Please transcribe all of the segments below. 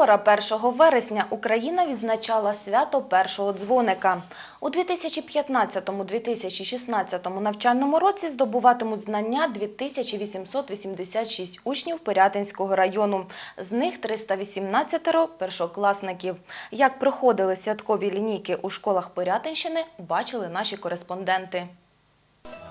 Вчора, 1 вересня, Україна відзначала свято першого дзвоника. У 2015-2016 навчальному році здобуватимуть знання 2886 учнів Пирятинського району. З них 318 – першокласників. Як проходили святкові лінійки у школах Пирятинщини, бачили наші кореспонденти.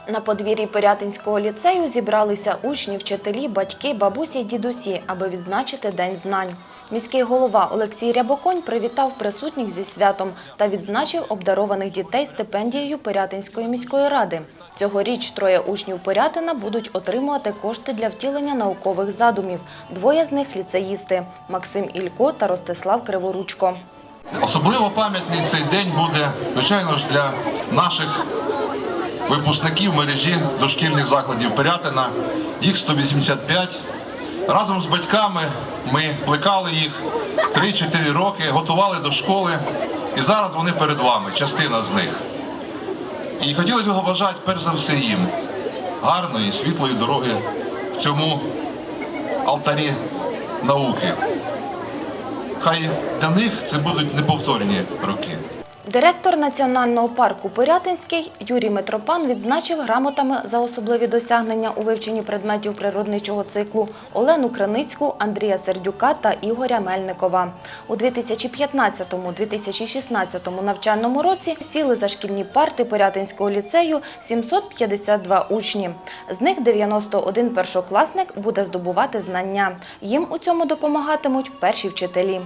На подвір'ї Пирятинського ліцею зібралися учні, вчителі, батьки, бабусі й дідусі, аби відзначити День знань. Міський голова Олексій Рябоконь привітав присутніх зі святом та відзначив обдарованих дітей стипендією Пирятинської міської ради. Цьогоріч троє учнів Пирятина будуть отримувати кошти для втілення наукових задумів. Двоє з них ліцеїсти – Максим Ілько та Ростислав Криворучко. Особливо пам'ятний цей день буде, звичайно ж, для наших випускників мережі дошкільних закладів Пирятина. Їх 185. Разом з батьками ми плекали їх 3-4 роки, готували до школи. І зараз вони перед вами, частина з них. І хотілося б побажати перш за все їм гарної, світлої дороги в цьому алтарі науки. Хай для них це будуть неповторні роки. Директор національного парку Пирятинський Юрій Митропан відзначив грамотами за особливі досягнення у вивченні предметів природничого циклу Олену Краницьку, Андрія Сердюка та Ігоря Мельникова. У 2015-2016 навчальному році сіли за шкільні парти Пирятинського ліцею 752 учні. З них 91 першокласник буде здобувати знання. Їм у цьому допомагатимуть перші вчителі.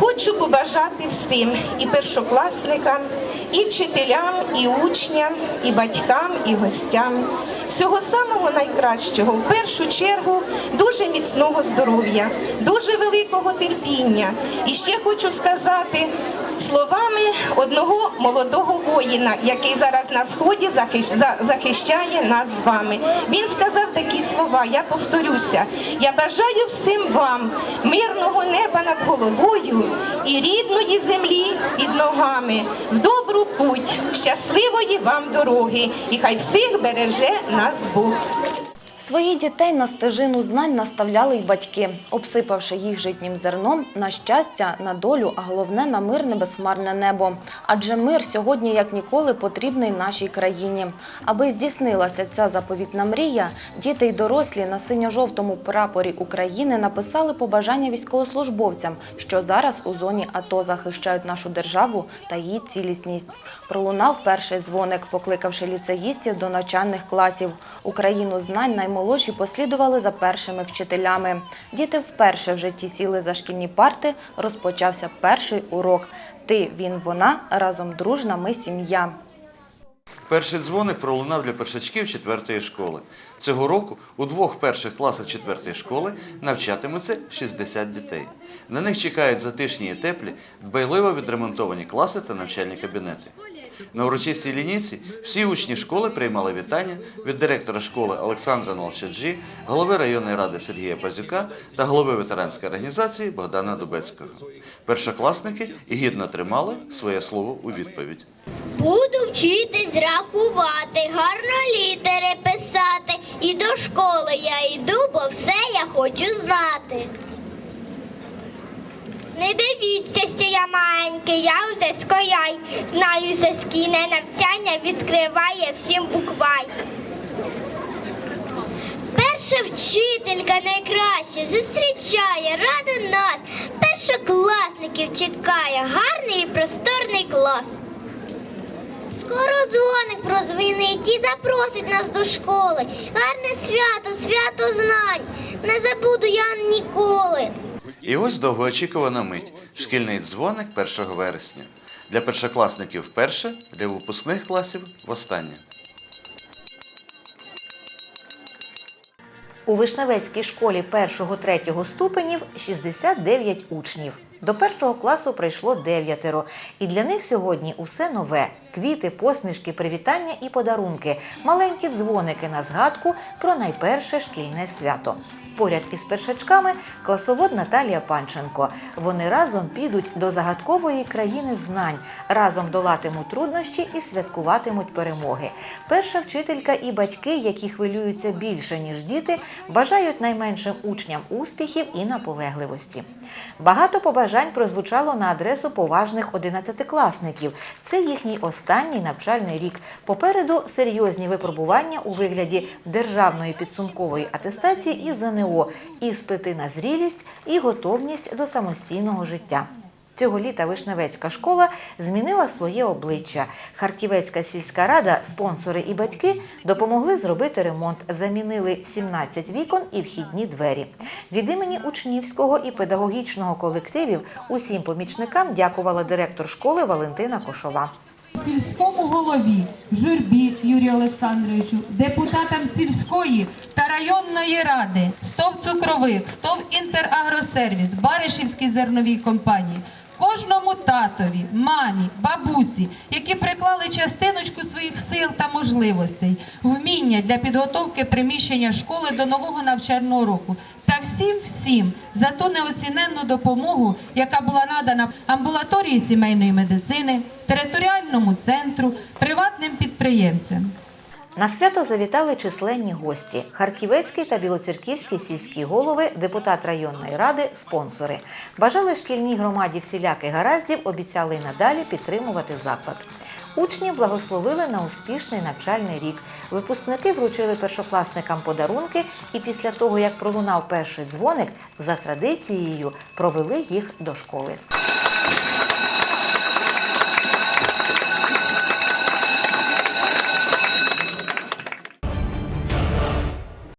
Хочу побажати всім і першокласникам, і вчителям, і учням, і батькам, і гостям всього самого найкращого. В першу чергу дуже міцного здоров'я, дуже великого терпіння. І ще хочу сказати словами одного молодого воїна, який зараз на сході захищає нас з вами. Він сказав такі слова. Я повторюся. Я бажаю всім вам мирного неба над головою і рідної землі під ногами, в добру путь, щасливої вам дороги, і хай всіх береже нас Бог. Своїх дітей на стежину знань наставляли й батьки, обсипавши їх житнім зерном на щастя, на долю, а головне на мирне безхмарне небо. Адже мир сьогодні, як ніколи, потрібний нашій країні. Аби здійснилася ця заповітна мрія, діти й дорослі на синьо-жовтому прапорі України написали побажання військовослужбовцям, що зараз у зоні АТО захищають нашу державу та її цілісність. Пролунав перший дзвоник, покликавши ліцеїстів до навчальних класів. Україну знань наймолодші послідували за першими вчителями. Діти вперше в житті сіли за шкільні парти. Розпочався перший урок. Ти, він, вона разом дружна. Ми сім'я. Перший дзвоник пролунав для першачків четвертої школи. Цього року у двох перших класах четвертої школи навчатимуться 60 дітей. На них чекають затишні і теплі, дбайливо відремонтовані класи та навчальні кабінети. На урочистій лінійці всі учні школи приймали вітання від директора школи Олександра Налчаджі, голови районної ради Сергія Пазюка та голови ветеранської організації Богдана Дубецького. Першокласники гідно тримали своє слово у відповідь. Буду вчитись рахувати, гарно літери писати. І до школи я йду, бо все я хочу знати. Не дивіться, що я маленький, я вже скояй. Знаю, що шкільне навчання відкриває всім буквай. Перша вчителька найкраще зустрічає, рада нас. Першокласників чекає, гарний і просторний клас. Скоро дзвоник прозвенить і запросить нас до школи. Гарне свято, свято знань. Не забуду я ніколи. І ось довгоочікувана мить шкільний дзвоник 1 вересня. Для першокласників вперше, для випускних класів востаннє. У Вишневецькій школі 1-3 ступенів 69 учнів. До першого класу прийшло дев'ятеро. І для них сьогодні усе нове: квіти, посмішки, привітання і подарунки, маленькі дзвоники на згадку про найперше шкільне свято. Поряд із першачками класовод Наталія Панченко. Вони разом підуть до загадкової країни знань, разом долатимуть труднощі і святкуватимуть перемоги. Перша вчителька і батьки, які хвилюються більше ніж діти, бажають найменшим учням успіхів і наполегливості. Багато побажань прозвучало на адресу поважних одинадцятикласників. Це їхній останній навчальний рік. Попереду серйозні випробування у вигляді державної підсумкової атестації і ЗНО, іспити на зрілість і готовність до самостійного життя. Цього літа Вишневецька школа змінила своє обличчя. Харківецька сільська рада, спонсори і батьки допомогли зробити ремонт, замінили 17 вікон і вхідні двері. Від імені учнівського і педагогічного колективів усім помічникам дякувала директор школи Валентина Кошова. сільському голові Журбі Юрію Олександровичу, депутатам сільської та районної ради, СТОВ Цукровик, СТОВ Інтерагросервіс, Баришівській зерновій компанії, кожному татові, мамі, бабусі, які приклали частиночку своїх сил та можливостей, вміння для підготовки приміщення школи до нового навчального року. Та всім всім за ту неоціненну допомогу, яка була надана амбулаторії сімейної медицини, територіальному центру, приватним підприємцям. На свято завітали численні гості: Харківецький та Білоцерківський сільські голови, депутат районної ради, спонсори. Бажали шкільній громаді всіляких гараздів, обіцяли й надалі підтримувати заклад. Учні благословили на успішний навчальний рік. Випускники вручили першокласникам подарунки і після того, як пролунав перший дзвоник, за традицією провели їх до школи.